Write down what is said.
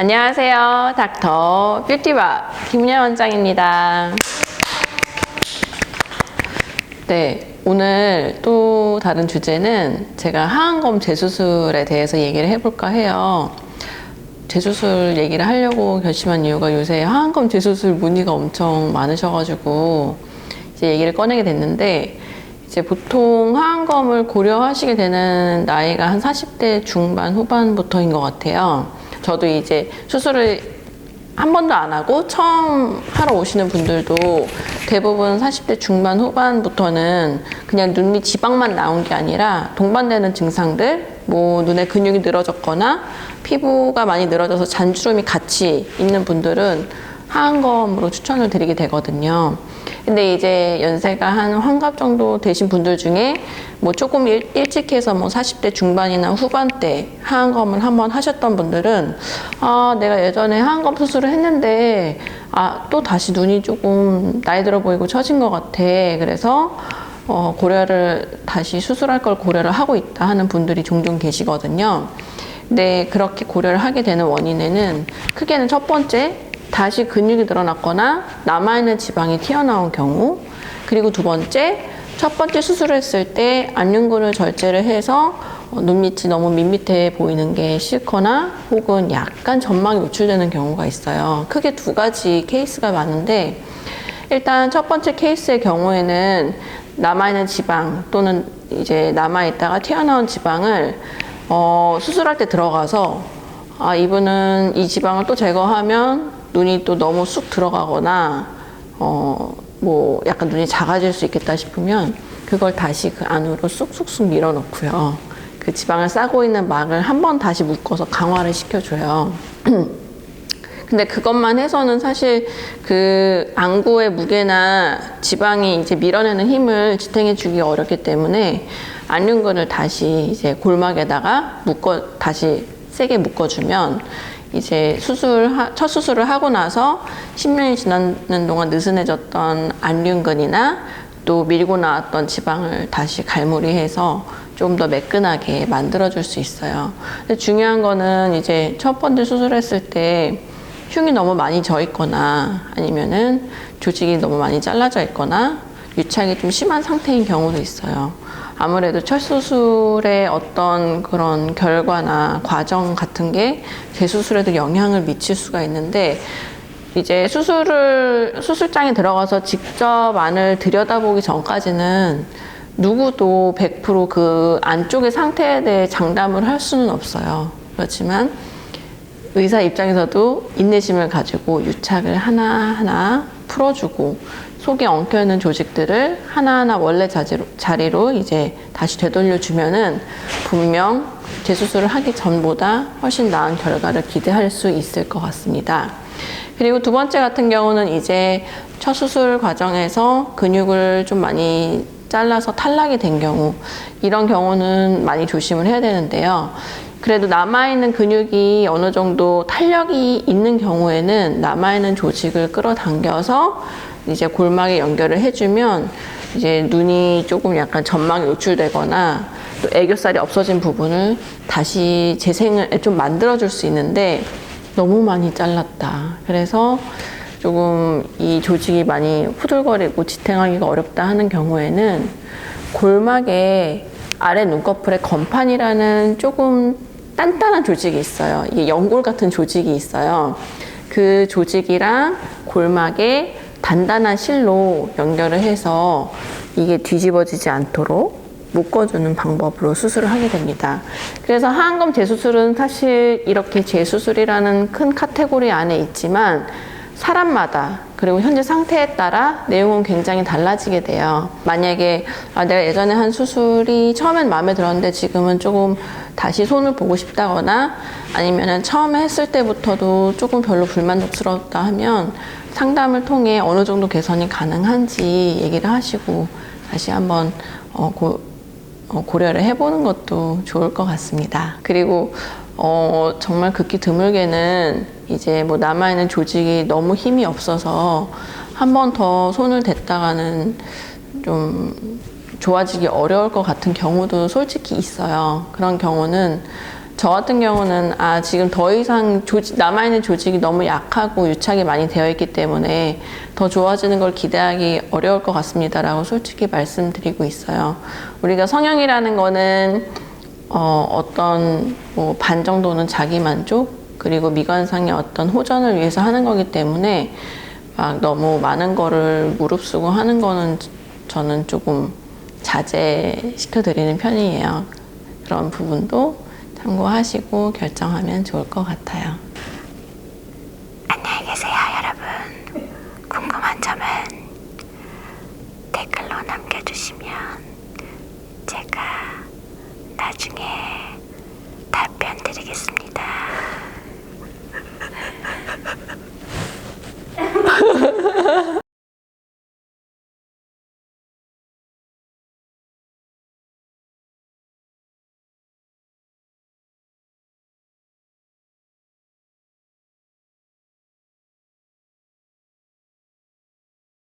안녕하세요. 닥터 뷰티바 김은혜 원장입니다. 네, 오늘 또 다른 주제는 제가 하안검 재수술에 대해서 얘기를 해볼까 해요. 재수술 얘기를 하려고 결심한 이유가 요새 하안검 재수술 문의가 엄청 많으셔가지고 이제 얘기를 꺼내게 됐는데 이제 보통 하안검을 고려하시게 되는 나이가 한 40대 중반 후반부터인 것 같아요. 저도 이제 수술을 한 번도 안 하고 처음 하러 오시는 분들도 대부분 40대 중반 후반부터는 그냥 눈 밑 지방만 나온 게 아니라 동반되는 증상들, 뭐 눈에 근육이 늘어졌거나 피부가 많이 늘어져서 잔주름이 같이 있는 분들은 하안검으로 추천을 드리게 되거든요. 근데 이제 연세가 한 환갑 정도 되신 분들 중에 뭐 조금 일, 일찍 해서 뭐 40대 중반이나 후반대 하안검을 한번 하셨던 분들은 아, 내가 예전에 하안검 수술을 했는데 아, 또 다시 눈이 조금 나이 들어 보이고 처진 것 같아. 그래서 어, 고려를 다시 수술할 걸 고려를 하고 있다 하는 분들이 종종 계시거든요. 근데 그렇게 고려를 하게 되는 원인에는 크게는 첫 번째 다시 근육이 늘어났거나 남아있는 지방이 튀어나온 경우 그리고 두 번째 첫 번째 수술을 했을 때 안륜근을 절제를 해서 어, 눈 밑이 너무 밋밋해 보이는 게 싫거나 혹은 약간 점막이 노출되는 경우가 있어요. 크게 두 가지 케이스가 많은데 일단 첫 번째 케이스의 경우에는 남아있는 지방 또는 이제 남아있다가 튀어나온 지방을 어, 수술할 때 들어가서 아, 이분은 이 지방을 또 제거하면 눈이 또 너무 쑥 들어가거나 어, 뭐 약간 눈이 작아질 수 있겠다 싶으면 그걸 다시 그 안으로 쑥쑥쑥 밀어 넣고요. 그 지방을 싸고 있는 막을 한 번 다시 묶어서 강화를 시켜줘요. 근데 그것만 해서는 사실 그 안구의 무게나 지방이 이제 밀어내는 힘을 지탱해 주기 어렵기 때문에 안륜근을 다시 이제 골막에다가 묶어 다시 세게 묶어주면 이제 수술 첫 수술을 하고 나서 10년이 지나는 동안 느슨해졌던 안륜근이나 또 밀고 나왔던 지방을 다시 갈무리해서 좀 더 매끈하게 만들어줄 수 있어요. 근데 중요한 거는 이제 첫 번째 수술했을 때 흉이 너무 많이 져 있거나 아니면은 조직이 너무 많이 잘라져 있거나 유착이 좀 심한 상태인 경우도 있어요. 아무래도 첫 수술의 어떤 그런 결과나 과정 같은 게 재수술에도 영향을 미칠 수가 있는데 이제 수술을 수술장에 들어가서 직접 안을 들여다보기 전까지는 누구도 100%그 안쪽의 상태에 대해 장담을 할 수는 없어요. 그렇지만 의사 입장에서도 인내심을 가지고 유착을 하나하나 풀어주고 속에 엉켜 있는 조직들을 하나하나 원래 자리로, 자리로 이제 다시 되돌려 주면은 분명 재수술을 하기 전보다 훨씬 나은 결과를 기대할 수 있을 것 같습니다. 그리고 두 번째 같은 경우는 이제 첫 수술 과정에서 근육을 좀 많이 잘라서 탈락이 된 경우 이런 경우는 많이 조심을 해야 되는데요. 그래도 남아있는 근육이 어느 정도 탄력이 있는 경우에는 남아있는 조직을 끌어당겨서 이제 골막에 연결을 해주면 이제 눈이 조금 약간 점막이 노출되거나 또 애교살이 없어진 부분을 다시 재생을 좀 만들어줄 수 있는데 너무 많이 잘랐다. 그래서 조금 이 조직이 많이 후들거리고 지탱하기가 어렵다 하는 경우에는 골막에 아래 눈꺼풀에 건판이라는 조금 단단한 조직이 있어요. 이게 연골 같은 조직이 있어요. 그 조직이랑 골막에 단단한 실로 연결을 해서 이게 뒤집어지지 않도록 묶어주는 방법으로 수술을 하게 됩니다. 그래서 하안검 재수술은 사실 이렇게 재수술이라는 큰 카테고리 안에 있지만 사람마다 그리고 현재 상태에 따라 내용은 굉장히 달라지게 돼요. 만약에 아, 내가 예전에 한 수술이 처음엔 마음에 들었는데 지금은 조금 다시 손을 보고 싶다거나 아니면은 처음에 했을 때부터도 조금 별로 불만족스럽다 하면 상담을 통해 어느 정도 개선이 가능한지 얘기를 하시고 다시 한번 어, 고, 어, 고려를 해보는 것도 좋을 것 같습니다. 그리고 어, 정말 극히 드물게는 이제 뭐 남아있는 조직이 너무 힘이 없어서 한 번 더 손을 댔다가는 좀 좋아지기 어려울 것 같은 경우도 솔직히 있어요. 그런 경우는 저 같은 경우는 아 지금 더 이상 조직, 남아있는 조직이 너무 약하고 유착이 많이 되어 있기 때문에 더 좋아지는 걸 기대하기 어려울 것 같습니다라고 솔직히 말씀드리고 있어요. 우리가 성형이라는 거는 어, 어떤 뭐 반 정도는 자기 만족 그리고 미관상의 어떤 호전을 위해서 하는 거기 때문에 막 너무 많은 거를 무릅쓰고 하는 거는 저는 조금 자제시켜 드리는 편이에요. 그런 부분도 참고하시고 결정하면 좋을 것 같아요. 안녕히 계세요, 여러분. 궁금한 점은 댓글로 남겨주시면 Reyes.